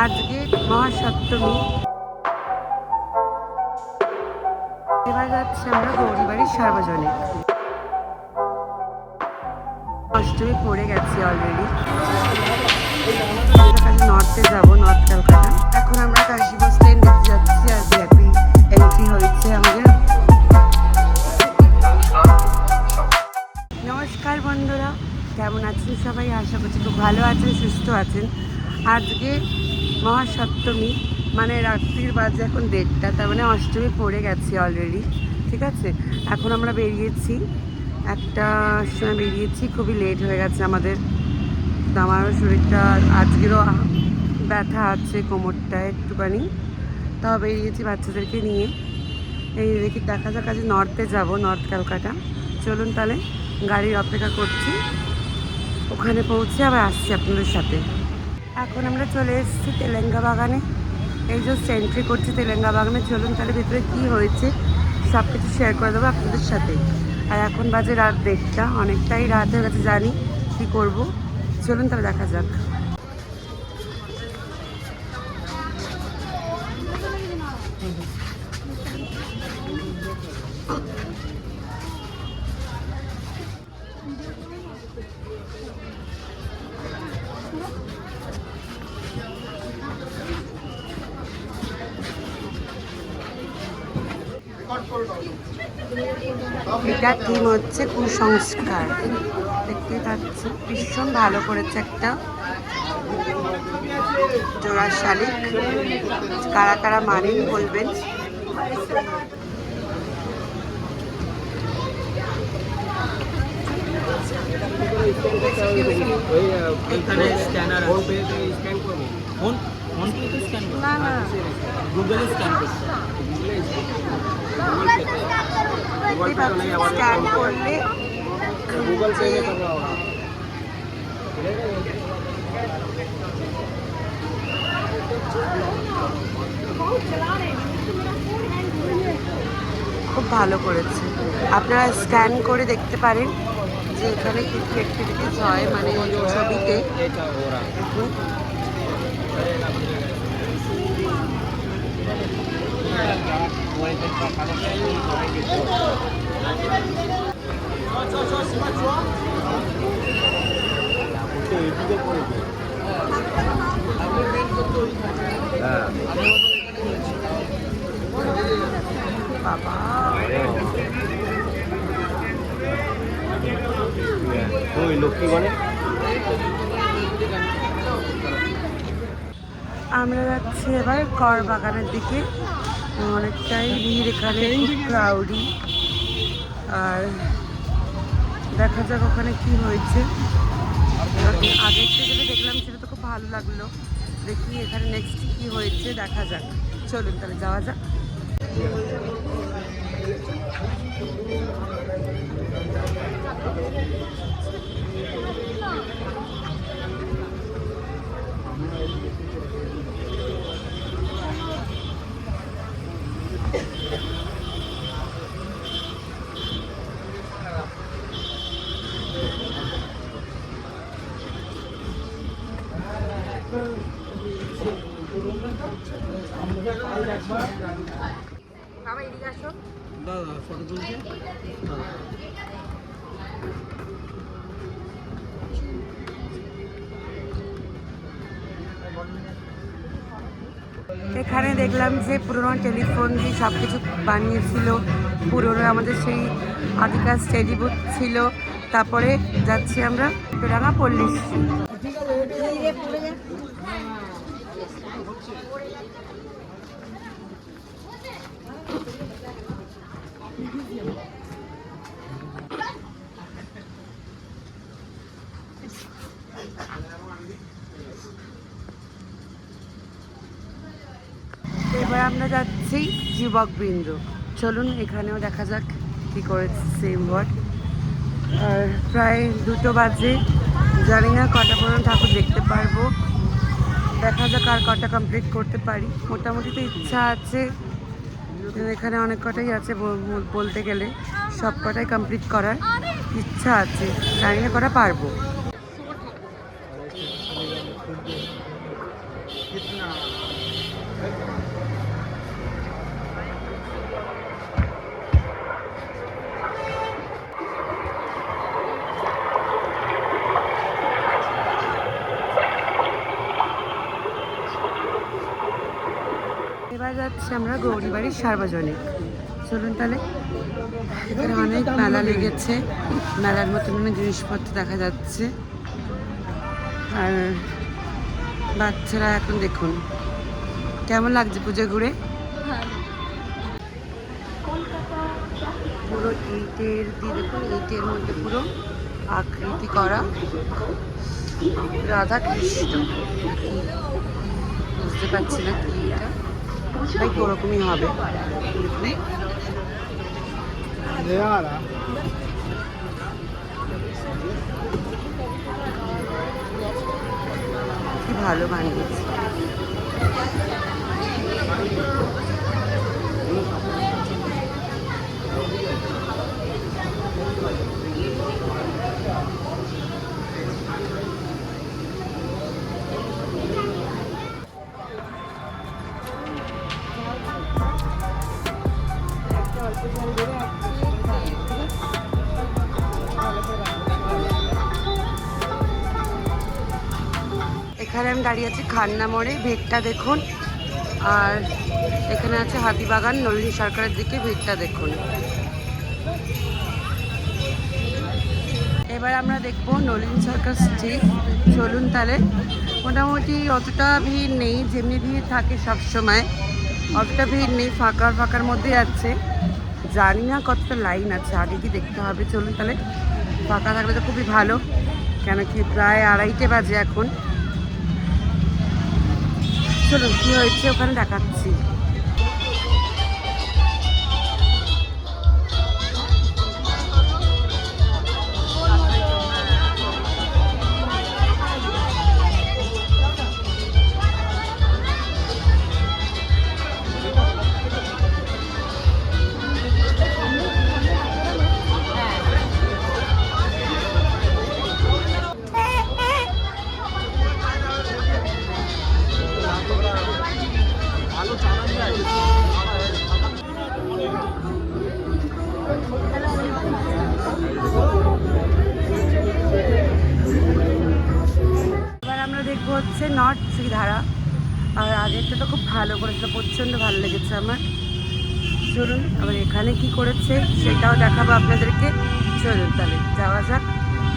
আজকে মহাসপ্তমী। এবার যাচ্ছি আমরা গৌরীবাড়ির সার্বজনিক অষ্টমী পড়ে গেছি অলরেডি নর্থে যাব নর্থ ক্যালকাটা এখন আমরা কাশি বাস ট্রেন দেখতে যাচ্ছি আর ভিআইপি এন্ট্রি হয়েছে আমাদের। নমস্কার বন্ধুরা, কেমন আছেন সবাই? আশা করছি খুব ভালো আছেন, সুস্থ আছেন। আজকে মহাসপ্তমী মানে রাত্রির বাজে এখন দেড়টা, তার মানে অষ্টমী পড়ে গেছে অলরেডি ঠিক আছে? এখন আমরা বেরিয়েছি, একটা সময় বেরিয়েছি, খুবই লেট হয়ে গেছে আমাদের। আমারও শরীরটা, আজকেরও ব্যথা আছে কোমরটা একটুখানি। তাও বেরিয়েছি বাচ্চাদেরকে নিয়ে। এই দেখি, দেখা যাক আজ নর্থে যাব নর্থ ক্যালকাটা। চলুন তাহলে, গাড়ির অপেক্ষা করছি। ওখানে পৌঁছে আবার আসছি আপনাদের সাথে। এখন আমরা চলে এসেছি তেলেঙ্গা বাগানে। এই জাস্ট এন্ট্রি করছি তেলেঙ্গা বাগানে, চলুন তাহলে ভিতরে কী হয়েছে সব কিছু শেয়ার করে দেবো আপনাদের সাথে। আর এখন বাজে রাত দেড়টা, অনেকটাই রাত হয়ে গেছে, জানি কী করব। চলুন তাহলে দেখা যাক। এটার থিম হচ্ছে কুসংস্কার। দেখতে পাচ্ছি ভীষণ ভালো করেছে একটা। জোড়া শালিক। কারা কারা মানেন বলবেন? এখানে স্ক্যানার আছে স্ক্যান করব। ফোন ফোন স্ক্যান করব? না না। গুগলে স্ক্যান করব স্ক্যান করলে খুব ভালো করেছে আপনারা স্ক্যান করে দেখতে পারেন যে এখানে কি কি অ্যাক্টিভিটিস হয় মানে ছবিতে আমরা যাচ্ছি এবার কর বাগানের দিকে। অনেকটাই ভিড় এখানে ক্রাউডি আর দেখা যাক ওখানে কি হয়েছে। আগের যেটা দেখলাম, সেটা তো খুব ভালো লাগল। দেখি এখানে নেক্সট কি হয়েছে, দেখা যাক। চলুন তাহলে যাওয়া যাক। বাবা এখানে দেখলাম যে পুরোনো টেলিফোন দিয়ে সব কিছু বানিয়েছিল, পুরোনো আমাদের সেই আগেকার স্টেডি বুথ ছিল। তারপরে যাচ্ছি আমরা রাঙা পল্লী এবার আমরা যাচ্ছি যুবক বৃন্দ। চলুন, এখানেও দেখা যাক কি করেছে সেম ওয়ার্ড আর প্রায় দুটো বাজে। জানি না কটা পর্যন্ত ঠাকুর দেখতে পারব। দেখা যাক আর কটা কমপ্লিট করতে পারি। মোটামুটি তো ইচ্ছা আছে। এখানে অনেক কটাই আছে বল- বল- বলতে গেলে। সব কটাই কমপ্লিট করার ইচ্ছা আছে। জানি না কটা পারব। আমরা গৌরী গৌরীবাড়ির সার্বজনিক চলুন তাহলে, এখানে অনেক মেলা লেগেছে। মেলার মতন অনেক জিনিসপত্র দেখা যাচ্ছে। আর বাচ্চারা এখন দেখুন, কেমন লাগছে পুজো ঘুরে? পুরো ইটের দিয়ে দেখুন, ইটের মধ্যে পুরো আকৃতি করা। রাধা কৃষ্ণ বুঝতে পারছি না কি এটা। তাই ওরকমই হবে। কি ভালো বানিয়েছে। দাঁড়িয়ে আছি খান্না মোড়ে, ভিড়টা দেখুন। আর এখানে আছে হাতিবাগান নলিনী সরকারের দিকে ভিড়টা দেখুন। এবার আমরা দেখব নলিন সরকার স্ট্রিট চলুন তাহলে। মোটামুটি অতটা ভিড় নেই, যেমনি ভিড় থাকে সব সময়। অতটা ভিড় নেই, ফাঁকা ফাঁকার মধ্যে আছে। জানি না কতটা লাইন আছে, আগে কি দেখতে হবে। চলুন তাহলে, ফাঁকা থাকলে তো খুবই ভালো। কেন কি প্রায় আড়াইটে বাজে এখন। চলুন কি হয়েছে ওখানে দেখাচ্ছি। ভালো প্রচণ্ড ভালো লেগেছে আমার। চলুন, আবার এখানে কি করেছে সেটাও দেখাবো আপনাদেরকে। চলুন তাহলে, যাওয়া যাক।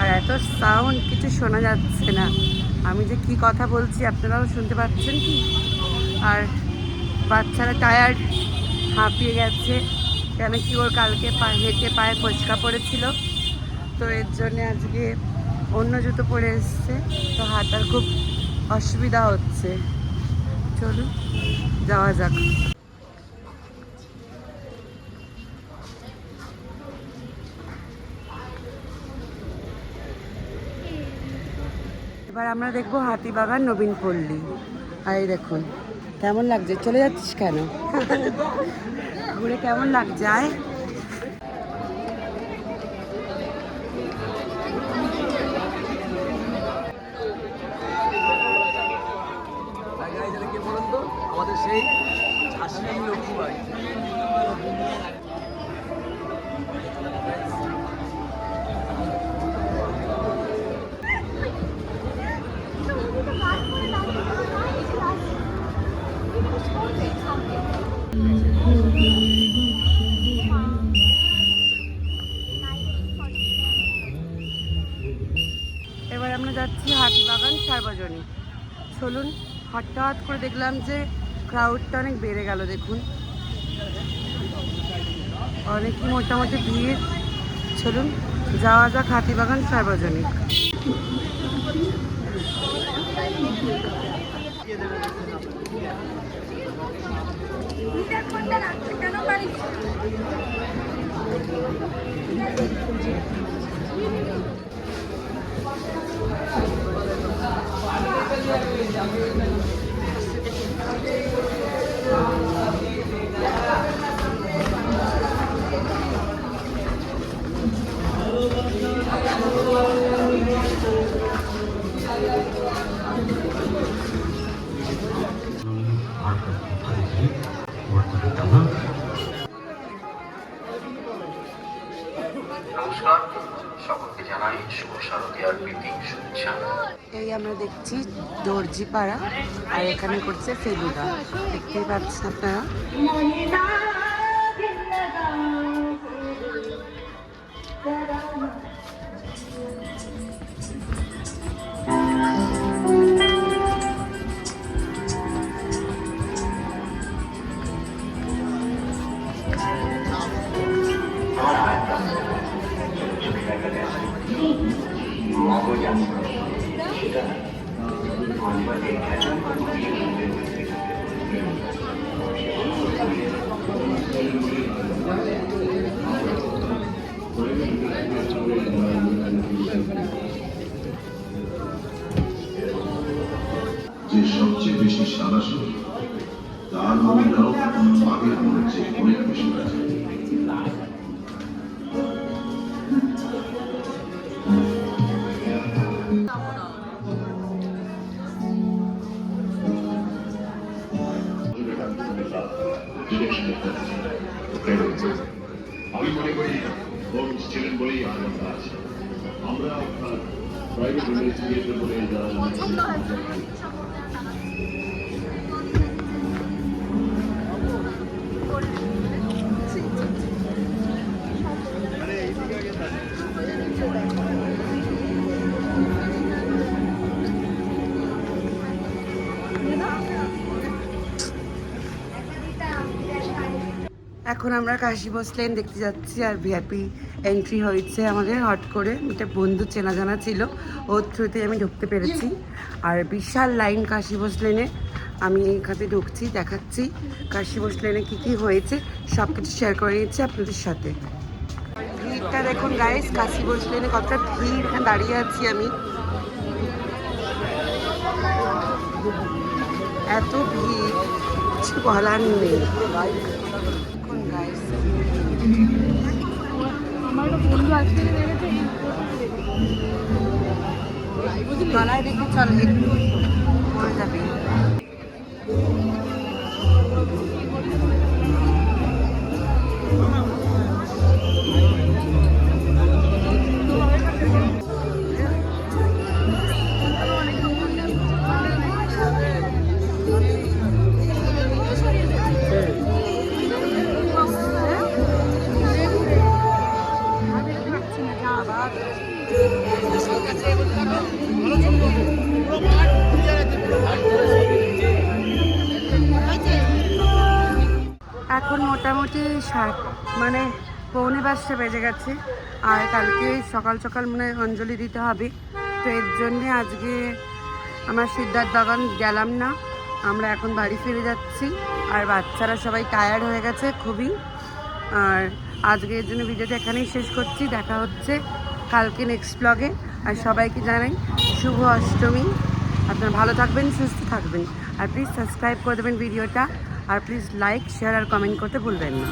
আর এত সাউন্ড কিছু শোনা যাচ্ছে না। আমি যে কি কথা বলছি আপনারাও শুনতে পাচ্ছেন কি? আর বাচ্চারা টায়ার্ড হাঁপিয়ে গেছে। কেন কি ওর কালকে পা, হেঁটে পায়ে ফচকা পড়েছিল। তো এর জন্য আজকে অন্য জুতো পরে এসছে। তো হাঁটার খুব অসুবিধা হচ্ছে। চলুন, যাওয়া যাক। এবার আমরা দেখব হাতিবাগান নবীন পল্লী। আর এই দেখুন, কেমন লাগছে? চলে যাচ্ছিস কেন? ঘুরে কেমন লাগছে? আয়। সার্বজনীন চলুন, হঠাৎ করে দেখলাম যে ক্রাউডটা অনেক বেড়ে গেল, দেখুন। অনেকই মোটামুটি ভিড়। চলুন, যাওয়া যাক হাতিবাগান সার্বজনীন। নমস্কার সকলকে জানাই শুভ শারদীয়ার প্রীতি শুভেচ্ছা। এই আমরা দেখছি দর্জি পাড়া আর এখানে করছে ফেলুদা। দেখতেই পাচ্ছেন আপনারা? সবচেয়ে বেশি তার ভূমিকাও আগের মনের চেয়ে অনেক বেশি আছে আমি মনে করি হোমস ছিলেন বলেই আনন্দ আছে। আমরা প্রাইভেট ইনভেস্টিগেটর বলে যারা এখন আমরা কাশি বসলেন দেখতে যাচ্ছি আর ভিআইপি এন্ট্রি হয়েছে আমাদের। হট করে একটা বন্ধু চেনা জানা ছিল, ওর থ্রুতে আমি ঢুকতে পেরেছি। আর বিশাল লাইন কাশি বসলেনে আমি এখানে ঢুকছি, দেখাচ্ছি কাশি বসলেনে কী কী হয়েছে। সব কিছু শেয়ার করে নিচ্ছি আপনাদের সাথে। ভিড়টা দেখুন গাইস কাশি বসলেনে কতটা ভিড় দাঁড়িয়ে আছি আমি। এত ভিড়, কিছু বলার নেই। গলায় দেখে চল একটু পড়ে যাবে। এখন মোটামুটি সাত মানে পৌনে পাঁচটা বেজে গেছে। আর কালকে সকাল সকাল মানে অঞ্জলি দিতে হবে। তো এর জন্যে আজকে আমার সিদ্ধার্থ বাগান গেলাম না। আমরা এখন বাড়ি ফিরে যাচ্ছি। আর বাচ্চারা সবাই টায়ার্ড হয়ে গেছে খুবই। আর আজকে এর জন্য ভিডিওটা এখানেই শেষ করছি। দেখা হচ্ছে কালকে নেক্সট ব্লগে আর সবাইকে জানাই শুভ অষ্টমী। আপনারা ভালো থাকবেন, সুস্থ থাকবেন। আর প্লিজ সাবস্ক্রাইব করে দেবেন ভিডিওটা আর প্লিজ লাইক শেয়ার আর কমেন্ট করতে ভুলবেন না।